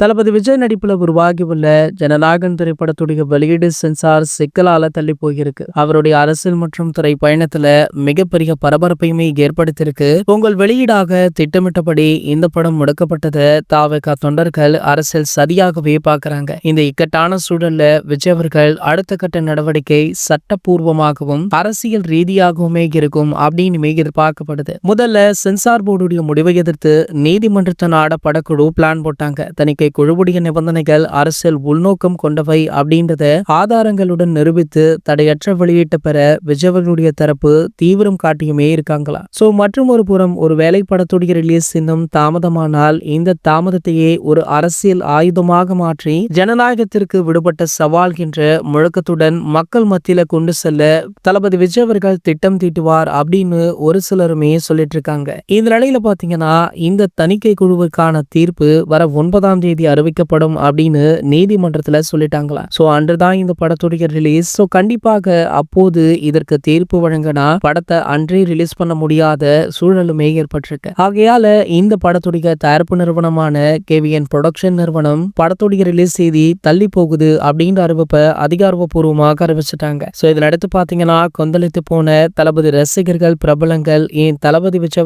தளபதி விஜய் நடிப்புல உருவாகியுள்ள ஜனநாயகன் திரைப்படத்துடைய வெளியீடு சென்சார் சிக்கலால தள்ளி போயிருக்கு அவருடைய அரசியல் மற்றும் திரை பயணத்துல மிகப்பெரிய பரபரப்பையுமே ஏற்படுத்தியிருக்கு. உங்கள் வெளியீடாக திட்டமிட்டபடி இந்த படம் முடக்கப்பட்டதை தாவக தொண்டர்கள் அரசியல் சரியாகவே பார்க்கறாங்க. இந்த இக்கட்டான சூழல்ல விஜய் அவர்கள் அடுத்த கட்ட நடவடிக்கை சட்டப்பூர்வமாகவும் அரசியல் ரீதியாகவுமே இருக்கும் அப்படின்னு எதிர்பார்க்கப்படுது. முதல்ல சென்சார் போர்டுடைய முடிவை எதிர்த்து நீதிமன்றத்தை நாட படக்குழு பிளான் போட்டாங்க. தணிக்கை குழுவுடைய நிபந்தனைகள் அரசியல் உள்நோக்கம் கொண்டவை அப்படின்றத ஆதாரங்களுடன் நிரூபித்து தடையற்ற வெளியீட்டை பெற விஜயவர்களுடைய தரப்பு தீவிரம் காட்டியுமே இருக்காங்களா? சோ மற்றும் ஒரு புறம் ஒரு வேலை படத்துடைய ரிலீஸ் இன்னும் தாமதமானால் இந்த தாமதத்தையே ஒரு அரசியல் ஆயுதமாக மாற்றி ஜனநாயகத்திற்கு விடுபட்ட சவால் என்ற முழக்கத்துடன் மக்கள் மத்தியில கொண்டு செல்ல தளபதி விஜய் அவர்கள் திட்டம் தீட்டுவார் அப்படின்னு ஒரு சிலருமே சொல்லிட்டு இருக்காங்க. இந்த நிலையில பாத்தீங்கன்னா இந்த தணிக்கை குழுவுக்கான தீர்ப்பு வர ஒன்பதாம் தேதி அறிவிக்கப்படும் அப்படின்னு நீதிமன்றத்தில் சொல்லிட்டாங்களா? சோ அன்றுதான் இந்த படத்துடைய ரிலீஸ் ஸோ கண்டிப்பாக அப்போது இதற்கு தீர்ப்பு வழங்கினா படத்தை அன்றே ரிலீஸ் பண்ண முடியாத சூழலுமே ஏற்பட்டிருக்கு. ஆகையால இந்த படத்துடைய தயாரிப்பு நிறுவனமான கேவிஎன் ப்ரொடக்ஷன் நிறுவனம் படத்துடைய ரிலீஸ் செய்தி தள்ளி போகுது அப்படின்ற அறிவிப்பை அதிகாரப்பூர்வமாக அறிவிச்சிட்டாங்க. ஸோ இதில் அடுத்து பார்த்தீங்கன்னா கொந்தளித்து போன தளபதி ரசிகர்கள் பிரபலங்கள் ஏன் தளபதி விஜய்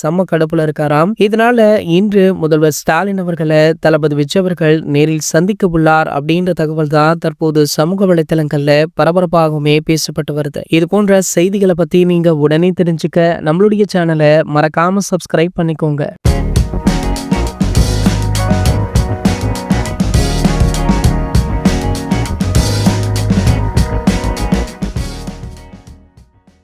செம்ம கடுப்புல இருக்காராம். இதனால இன்று முதல்வர் ஸ்டாலின் அவர்களை தளபதி தளபதி விஜய் அவர்கள் நேரில் சந்திக்க உள்ளார் அப்படின்ற தகவல் தான் தற்போது சமூக வலைத்தளங்கள்ல பரபரப்பாகவுமே பேசப்பட்டு வருது. இது போன்ற செய்திகளை பத்தி நீங்க உடனே தெரிஞ்சுக்க நம்மளுடைய சேனலை மறக்காம சப்ஸ்கிரைப் பண்ணிக்கோங்க.